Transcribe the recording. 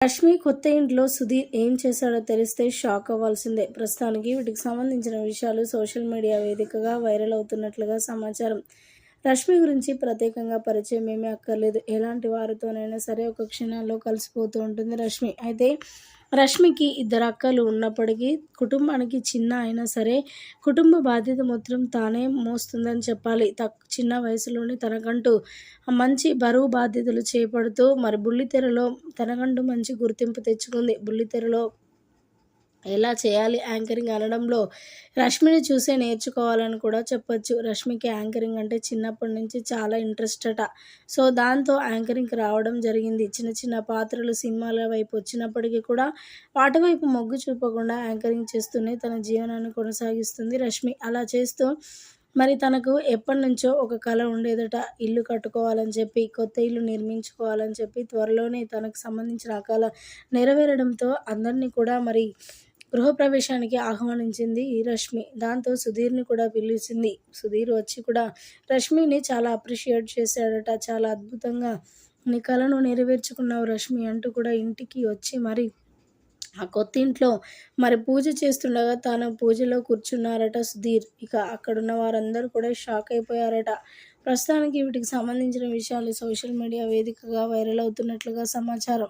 రష్మి కొత్త ఇంట్లో సుధీర్ ఏం చేశాడో తెలిస్తే షాక్ అవ్వాల్సిందే. ప్రస్తుతానికి వీటికి సంబంధించిన విషయాలు సోషల్ మీడియా వేదికగా వైరల్ అవుతున్నట్లుగా సమాచారం. రష్మి గురించి ప్రత్యేకంగా పరిచయం ఏమీ అక్కర్లేదు. ఎలాంటి వారితోనైనా సరే ఒక క్షణాల్లో కలిసిపోతూ ఉంటుంది రష్మి. అయితే రష్మికి ఇద్దరు అక్కలు ఉన్నప్పటికీ కుటుంబానికి చిన్న అయినా సరే కుటుంబ బాధ్యత మొత్తం తానే మోస్తుందని చెప్పాలి. తక్ చిన్న వయసులోనే తనకంటూ మంచి బరువు బాధ్యతలు చేపడుతూ మరి బుల్లితెరలో తనకంటూ మంచి గుర్తింపు తెచ్చుకుంది. బుల్లితెరలో ఎలా చేయాలి యాంకరింగ్ అనడంలో రష్మిని చూసే నేర్చుకోవాలని కూడా చెప్పొచ్చు. రష్మికి యాంకరింగ్ అంటే చిన్నప్పటి నుంచి చాలా ఇంట్రెస్ట్ అట. సో దాంతో యాంకరింగ్కి రావడం జరిగింది. చిన్న చిన్న పాత్రలు సినిమాల వైపు వచ్చినప్పటికీ కూడా వాటి వైపు మొగ్గు చూపకుండా యాంకరింగ్ చేస్తూనే తన జీవనాన్ని కొనసాగిస్తుంది రష్మి. అలా చేస్తూ మరి తనకు ఎప్పటి నుంచో ఒక కళ ఉండేదట. ఇల్లు కట్టుకోవాలని చెప్పి కొత్త ఇల్లు నిర్మించుకోవాలని చెప్పి త్వరలోనే తనకు సంబంధించిన ఆ కళ నెరవేరడంతో అందరినీ కూడా మరి గృహప్రవేశానికి ఆహ్వానించింది ఈ రష్మి. దాంతో సుధీర్ని కూడా పిలిచింది. సుధీర్ వచ్చి కూడా రష్మిని చాలా అప్రిషియేట్ చేశాడట. చాలా అద్భుతంగా నీ కళను నెరవేర్చుకున్నావు రష్మి అంటూ కూడా ఇంటికి వచ్చి మరి ఆ కొత్త ఇంట్లో మరి పూజ చేస్తుండగా తాను పూజలో కూర్చున్నారట సుధీర్. ఇక అక్కడున్న వారందరూ కూడా షాక్ అయిపోయారట. ప్రస్తుతానికి వీటికి సంబంధించిన విషయాలు సోషల్ మీడియా వేదికగా వైరల్ అవుతున్నట్లుగా సమాచారం.